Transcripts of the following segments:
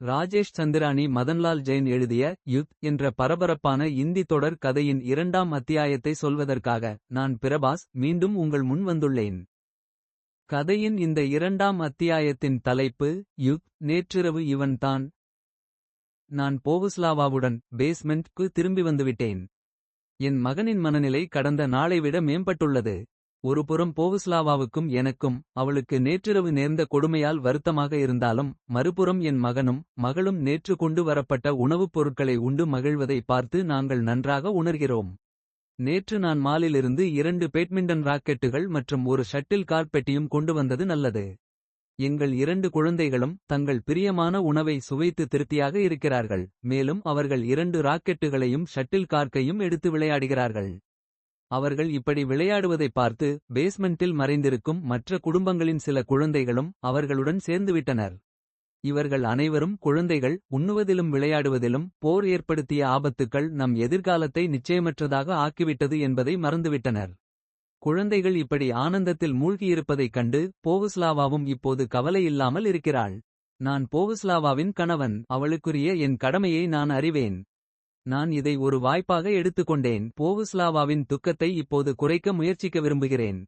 ராஜேஷ் சந்திரானி மதன்லால் ஜெயின் எழுதிய யுத் என்ற பரபரப்பான இந்தி தொடர் கதையின் இரண்டாம் அத்தியாயத்தை சொல்வதற்காக நான் பிரபாஸ் மீண்டும் உங்கள் முன் வந்துள்ளேன். கதையின் இந்த இரண்டாம் அத்தியாயத்தின் தலைப்பு யுத் நேற்றிரவு இவன் தான். நான் போகுஸ்லாவாவுடன் பேஸ்மெண்ட்க்கு திரும்பி வந்துவிட்டேன். என் மகனின் மனநிலை கடந்த நாளை விட மேம்பட்டுள்ளது. ஒருபுறம் போவுஸ்லாவாவுக்கும் எனக்கும் அவளுக்கு நேற்றிரவு நேர்ந்த கொடுமையால் வருத்தமாக இருந்தாலும். மறுபுறம் என் மகனும் மகளும் நேற்று கொண்டு வரப்பட்ட உணவுப் பொருட்களை உண்டு மகிழ்வதை பார்த்து நாங்கள் நன்றாக உணர்கிறோம். நேற்று நான் மாலிலிருந்து இரண்டு பேட்மிண்டன் ராக்கெட்டுகள் மற்றும் ஒரு ஷட்டில் கார்க் பெட்டியும் கொண்டு வந்தது நல்லது. எங்கள் இரண்டு குழந்தைகளும் தங்கள் பிரியமான உணவை சுவைத்து திருப்தியாக இருக்கிறார்கள். மேலும் அவர்கள் இரண்டு ராக்கெட்டுகளையும் ஷட்டில் கார்க்கையும் எடுத்து விளையாடுகிறார்கள். அவர்கள் இப்படி விளையாடுவதைப் பார்த்து பேஸ்மெண்டில் மறைந்திருக்கும் மற்ற குடும்பங்களின் சில குழந்தைகளும் அவர்களுடன் சேர்ந்துவிட்டனர். இவர்கள் அனைவரும் குழந்தைகள் உண்ணுவதிலும் விளையாடுவதிலும் போர் ஏற்படுத்திய ஆபத்துக்கள் நம் எதிர்காலத்தை நிச்சயமற்றதாக ஆக்கிவிட்டது என்பதை மறந்துவிட்டனர். குழந்தைகள் இப்படி ஆனந்தத்தில் மூழ்கியிருப்பதைக் கண்டு போகுஸ்லாவாவும் இப்போது கவலையில்லாமல் இருக்கிறாள். நான் போகுஸ்லாவாவின் கணவன் அவளுக்குரிய என் கடமையை நான் அறிவேன். நான் இதை ஒரு வாய்ப்பாக எடுத்துக்கொண்டேன் போவுஸ்லாவாவின் துக்கத்தை இப்போது குறைக்க முயற்சிக்க விரும்புகிறேன்.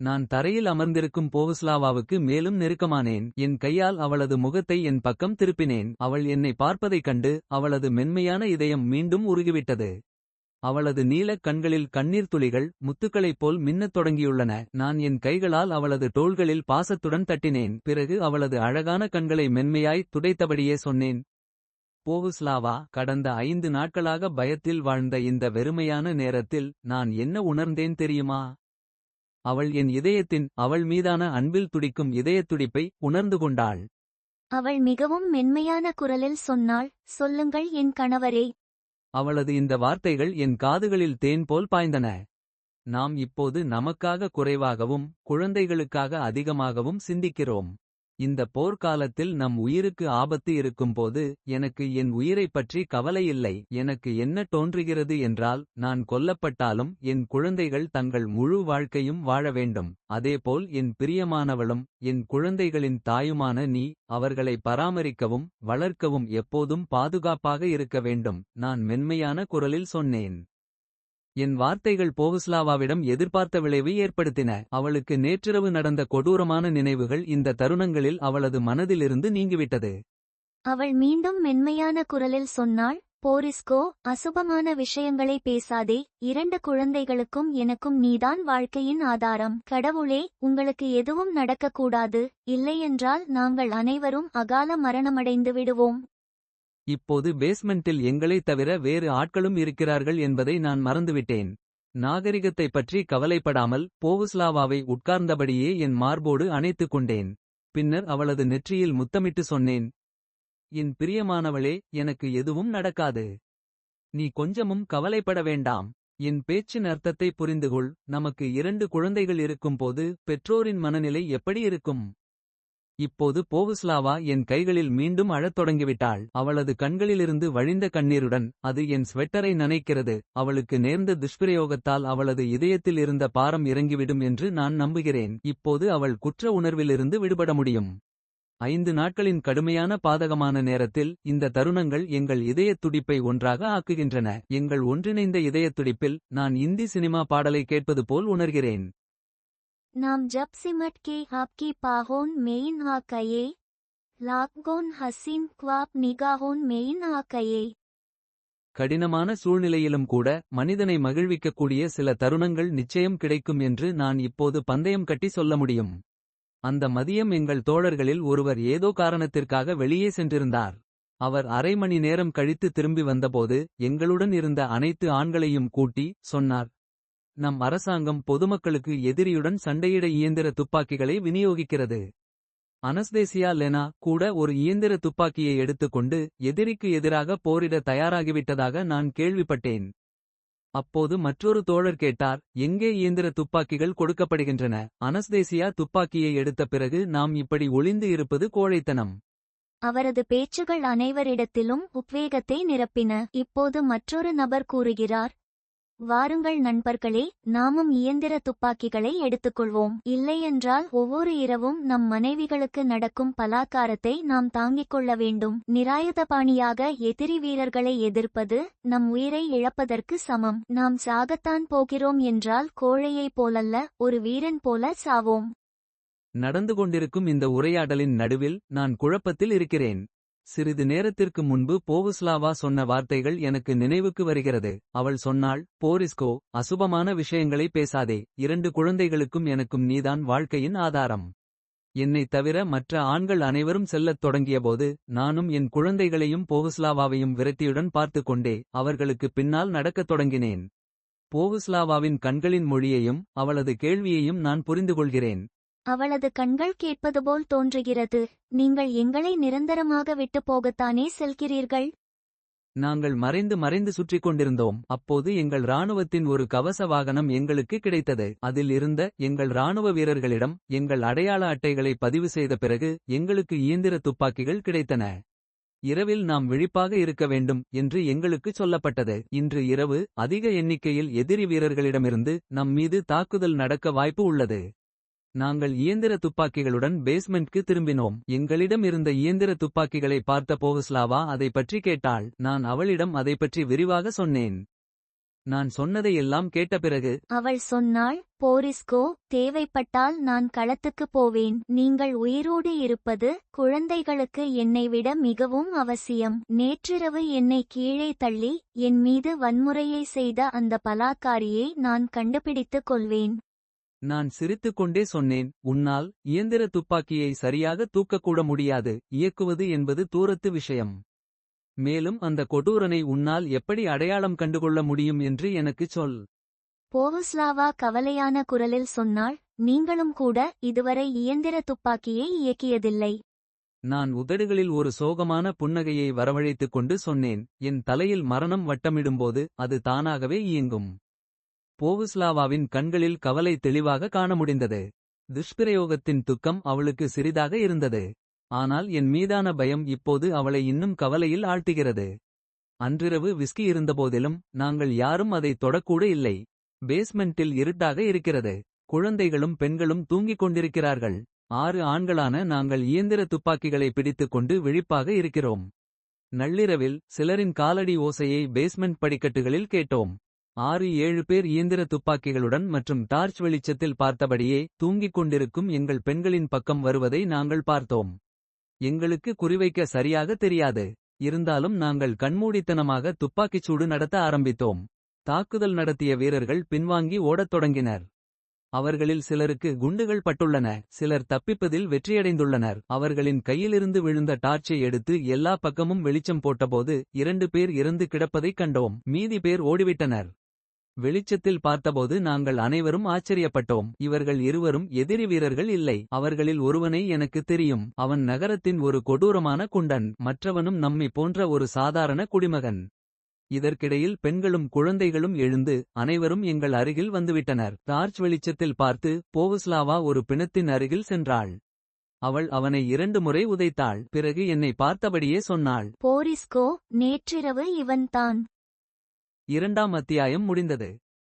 நான் தரையில் அமர்ந்திருக்கும் போவுஸ்லாவாவுக்கு மேலும் நெருக்கமானேன் என் கையால் அவளது முகத்தை என் பக்கம் திருப்பினேன் அவள் என்னை பார்ப்பதைக் கண்டு அவளது மென்மையான இதயம் மீண்டும் உருகிவிட்டது. அவளது நீலக் கண்களில் கண்ணீர் துளிகள் முத்துக்களைப் போல் மின்னத் தொடங்கியுள்ளன நான் என் கைகளால் அவளது தோள்களில் பாசத்துடன் தட்டினேன் பிறகு அவளது அழகான கண்களை மென்மையாய் துடைத்தபடியே சொன்னேன். போகுஸ்லாவா கடந்த ஐந்து நாட்களாக பயத்தில் வாழ்ந்த இந்த வெறுமையான நேரத்தில் நான் என்ன உணர்ந்தேன் தெரியுமா. அவள் என் இதயத்தின் அவள் மீதான அன்பில் துடிக்கும் இதயத்துடிப்பை உணர்ந்து கொண்டாள். அவள் மிகவும் மென்மையான குரலில் சொன்னாள் சொல்லுங்கள் என் கணவரே அவளது இந்த வார்த்தைகள் என் காதுகளில் தேன் போல் பாய்ந்தன. நாம் இப்போது நமக்காக குறைவாகவும் குழந்தைகளுக்காக அதிகமாகவும் சிந்திக்கிறோம். இந்த போர்க்காலத்தில் நம் உயிருக்கு ஆபத்து இருக்கும்போது எனக்கு என் உயிரைப் பற்றி கவலையில்லை எனக்கு என்ன தோன்றுகிறது என்றால் நான் கொல்லப்பட்டாலும் என் குழந்தைகள் தங்கள் முழு வாழ்க்கையும் வாழ வேண்டும் அதேபோல் என் பிரியமானவளும் என் குழந்தைகளின் தாயுமான நீ அவர்களை பராமரிக்கவும் வளர்க்கவும் எப்போதும் பாதுகாப்பாக இருக்க வேண்டும் நான் மென்மையான குரலில் சொன்னேன். என் வார்த்தைகள் போகுஸ்லாவாவிடம் எதிர்பார்த்த விளைவை ஏற்படுத்தின. அவளுக்கு நேற்றிரவு நடந்த கொடூரமான நினைவுகள் இந்த தருணங்களில் அவளது மனதிலிருந்து நீங்கிவிட்டது. அவள் மீண்டும் மென்மையான குரலில் சொன்னாள் போரிஸ்கோ அசுபமான விஷயங்களை பேசாதே இரண்டு குழந்தைகளுக்கும் எனக்கும் நீதான் வாழ்க்கையின் ஆதாரம். கடவுளே உங்களுக்கு எதுவும் நடக்கக்கூடாது இல்லையென்றால் நாங்கள் அனைவரும் அகால மரணமடைந்து விடுவோம் இப்போது பேஸ்மெண்டில் எங்களைத் தவிர வேறு ஆட்களும் இருக்கிறார்கள் என்பதை நான் மறந்துவிட்டேன். நாகரிகத்தைப் பற்றி கவலைப்படாமல் போவுஸ்லாவாவை உட்கார்ந்தபடியே என் மார்போடு அணைத்துக் கொண்டேன். பின்னர் அவளது நெற்றியில் முத்தமிட்டு சொன்னேன். என் பிரியமானவளே எனக்கு எதுவும் நடக்காது. நீ கொஞ்சமும் கவலைப்பட வேண்டாம். என் பேச்சின் அர்த்தத்தை புரிந்துகொள் நமக்கு இரண்டு குழந்தைகள் இருக்கும்போது பெற்றோரின் மனநிலை எப்படி இருக்கும். இப்போது போகுஸ்லாவா என் கைகளில் மீண்டும் அழத் தொடங்கிவிட்டாள் அவளது கண்களிலிருந்து வழிந்த கண்ணீருடன் அது என் ஸ்வெட்டரை நனைக்கிறது அவளுக்கு நேர்ந்த துஷ்பிரயோகத்தால் அவளது இதயத்தில் இருந்த பாரம் இறங்கிவிடும் என்று நான் நம்புகிறேன் இப்போது அவள் குற்ற உணர்விலிருந்து விடுபட முடியும். ஐந்து நாட்களின் கடுமையான பாதகமான நேரத்தில் இந்த தருணங்கள் எங்கள் இதயத் துடிப்பை ஒன்றாக ஆக்குகின்றன எங்கள் ஒன்றிணைந்த இதயத் துடிப்பில் நான் இந்தி சினிமா பாடலை கேட்பது போல் உணர்கிறேன். நாம் ஜப் சிமட் கே ஆப்கி பாஹோன் மெயின் ஆக்கையே லாக்கோன் ஹசின் குவாப் நிகாஹோன் மெயின் ஆக்கையே கடினமான சூழ்நிலையிலும் கூட மனிதனை மகிழ்விக்கக்கூடிய சில தருணங்கள் நிச்சயம் கிடைக்கும் என்று நான் இப்போது பந்தயம் கட்டி சொல்ல முடியும். அந்த மதியம் எங்கள் தோழர்களில் ஒருவர் ஏதோ காரணத்திற்காக வெளியே சென்றிருந்தார். அவர் அரை மணி நேரம் கழித்து திரும்பி வந்தபோது எங்களுடன் இருந்த அனைத்து ஆண்களையும் கூட்டி சொன்னார். நம் அரசாங்கம் பொதுமக்களுக்கு எதிரியுடன் சண்டையிட இயந்திர துப்பாக்கிகளை விநியோகிக்கிறது. அனஸ்தேசியா லெனா கூட ஒரு இயந்திர துப்பாக்கியை எடுத்துக்கொண்டு எதிரிக்கு எதிராக போரிட தயாராகிவிட்டதாக நான் கேள்விப்பட்டேன். அப்போது மற்றொரு தோழர் கேட்டார் எங்கே இயந்திர துப்பாக்கிகள் கொடுக்கப்படுகின்றன அனஸ்தேசியா துப்பாக்கியை எடுத்த பிறகு நாம் இப்படி ஒளிந்து இருப்பது கோழைத்தனம். அவரது பேச்சுகள் அனைவரிடத்திலும் உத்வேகத்தை நிரப்பின இப்போது மற்றொரு நபர் கூறுகிறார் வாருங்கள் நண்பர்களே நாமும் இயந்திர துப்பாக்கிகளை எடுத்துக்கொள்வோம். இல்லையென்றால் ஒவ்வொரு இரவும் நம் மனைவிகளுக்கு நடக்கும் பலாக்காரத்தை நாம் தாங்கிக் கொள்ள வேண்டும். நிராயுதபாணியாக எதிரி வீரர்களை எதிர்ப்பது நம் உயிரை இழப்பதற்கு சமம். நாம் சாகத்தான் போகிறோம் என்றால் கோழையைப் போலல்ல ஒரு வீரன் போல சாவோம். நடந்து கொண்டிருக்கும் இந்த உரையாடலின் நடுவில் நான் குழப்பத்தில் இருக்கிறேன். சிறிது நேரத்திற்கு முன்பு போவுஸ்லாவா சொன்ன வார்த்தைகள் எனக்கு நினைவுக்கு வருகிறது. அவள் சொன்னாள் போரிஸ்கோ அசுபமான விஷயங்களை பேசாதே. இரண்டு குழந்தைகளுக்கும் எனக்கும் நீதான் வாழ்க்கையின் ஆதாரம். என்னைத் தவிர மற்ற ஆண்கள் அனைவரும் செல்லத் தொடங்கியபோது நானும் என் குழந்தைகளையும் போவுஸ்லாவாவையும் விரத்தியுடன் பார்த்துக் கொண்டே அவர்களுக்கு பின்னால் நடக்கத் தொடங்கினேன். போவுஸ்லாவாவின் கண்களின் மொழியையும் அவளது கேள்வியையும் நான் புரிந்துகொள்கிறேன் அவளது கண்கள் கேட்பது போல் தோன்றுகிறது. நீங்கள் எங்களை நிரந்தரமாக விட்டு போகத்தானே செல்கிறீர்கள்? நாங்கள் மறைந்து மறைந்து சுற்றிக் கொண்டிருந்தோம். அப்போது எங்கள் ராணுவத்தின் ஒரு கவச வாகனம் எங்களுக்கு கிடைத்தது. அதில் இருந்த எங்கள் ராணுவ வீரர்களிடம் எங்கள் அடையாள அட்டைகளை பதிவு செய்த பிறகு எங்களுக்கு இயந்திர துப்பாக்கிகள் கிடைத்தன. இரவில் நாம் விழிப்பாக இருக்க வேண்டும் என்று எங்களுக்கு சொல்லப்பட்டது. இன்று இரவு அதிக எண்ணிக்கையில் எதிரி வீரர்களிடமிருந்து நம் மீது தாக்குதல் நடக்க வாய்ப்பு உள்ளது. நாங்கள் இயந்திர துப்பாக்கிகளுடன் பேஸ்மெண்ட்க்கு திரும்பினோம். எங்களிடம் இருந்த இயந்திர துப்பாக்கிகளை பார்த்த போகஸ்லாவா அதை பற்றி கேட்டாள். நான் அவளிடம் அதை பற்றி விரிவாக சொன்னேன். நான் சொன்னதை எல்லாம் கேட்ட பிறகு அவள் சொன்னாள் போரிஸ்கோ தேவைப்பட்டால் நான் களத்துக்கு போவேன். நீங்கள் உயிரோடு இருப்பது குழந்தைகளுக்கு என்னை விட மிகவும் அவசியம். நேற்றிரவு என்னை கீழே தள்ளி என் மீது வன்முறையை செய்த அந்த பலாக்காரியை நான் கண்டுபிடித்துக் கொள்வேன். நான் சிரித்துக் கொண்டே சொன்னேன் உன்னால் இயந்திர துப்பாக்கியை சரியாக தூக்கக்கூட முடியாது இயக்குவது என்பது தூரத்து விஷயம். மேலும் அந்த கொடூரனை உன்னால் எப்படி அடையாளம் கண்டுகொள்ள முடியும் என்று எனக்குச் சொல். போவுஸ்லாவா கவலையான குரலில் சொன்னாள் நீங்களும் கூட இதுவரை இயந்திர துப்பாக்கியை இயக்கியதில்லை. நான் உதடுகளில் ஒரு சோகமான புன்னகையை வரவழைத்துக் கொண்டு சொன்னேன் என் தலையில் மரணம் வட்டமிடும்போது அது தானாகவே இயங்கும். போவுஸ்லாவாவின் கண்களில் கவலை தெளிவாக காண முடிந்தது துஷ்பிரயோகத்தின் துக்கம் அவளுக்கு சிறிதாக இருந்தது. ஆனால் என் மீதான பயம் இப்போது அவளை இன்னும் கவலையில் ஆழ்த்துகிறது. அன்றிரவு விஸ்கி இருந்தபோதிலும் நாங்கள் யாரும் அதை தொடக்கூட இல்லை. பேஸ்மெண்டில் இருட்டாக இருக்கிறது. குழந்தைகளும் பெண்களும் தூங்கிக் கொண்டிருக்கிறார்கள். ஆறு ஆண்களான நாங்கள் இயந்திர துப்பாக்கிகளை பிடித்துக் கொண்டு விழிப்பாக இருக்கிறோம். நள்ளிரவில் சிலரின் காலடி ஓசையை பேஸ்மெண்ட் படிக்கட்டுகளில் கேட்டோம். ஆறு ஏழு பேர் இயந்திர துப்பாக்கிகளுடன் மற்றும் டார்ச் வெளிச்சத்தில் பார்த்தபடியே தூங்கிக் கொண்டிருக்கும் எங்கள் பெண்களின் பக்கம் வருவதை நாங்கள் பார்த்தோம். எங்களுக்கு குறிவைக்க சரியாக தெரியாது. இருந்தாலும் நாங்கள் கண்மூடித்தனமாக துப்பாக்கிச்சூடு நடத்த ஆரம்பித்தோம். தாக்குதல் நடத்திய வீரர்கள் பின்வாங்கி ஓடத் தொடங்கினர். அவர்களில் சிலருக்கு குண்டுகள் பட்டுள்ளன. சிலர் தப்பிப்பதில் வெற்றியடைந்துள்ளனர். அவர்களின் கையிலிருந்து விழுந்த டார்ச்சை எடுத்து எல்லா பக்கமும் வெளிச்சம் போட்டபோது இரண்டு பேர் இறந்து கிடப்பதைக் கண்டோம். மீதி பேர் ஓடிவிட்டனர். வெளிச்சத்தில் பார்த்தபோது நாங்கள் அனைவரும் ஆச்சரியப்பட்டோம். இவர்கள் இருவரும் எதிரி வீரர்கள் இல்லை. அவர்களில் ஒருவனை எனக்கு தெரியும். அவன் நகரத்தின் ஒரு கொடூரமான குண்டன். மற்றவனும் நம்மை போன்ற ஒரு சாதாரண குடிமகன். இதற்கிடையில் பெண்களும் குழந்தைகளும் எழுந்து அனைவரும் எங்கள் அருகில் வந்துவிட்டனர். டார்ச் வெளிச்சத்தில் பார்த்து போவுஸ்லாவா ஒரு பிணத்தின் அருகில் சென்றாள். அவள் அவனை இரண்டு முறை உதைத்தாள். பிறகு என்னை பார்த்தபடியே சொன்னாள். போரிஸ்கோ நேற்றிரவு இவன்தான். இரண்டாம் அத்தியாயம் முடிந்தது.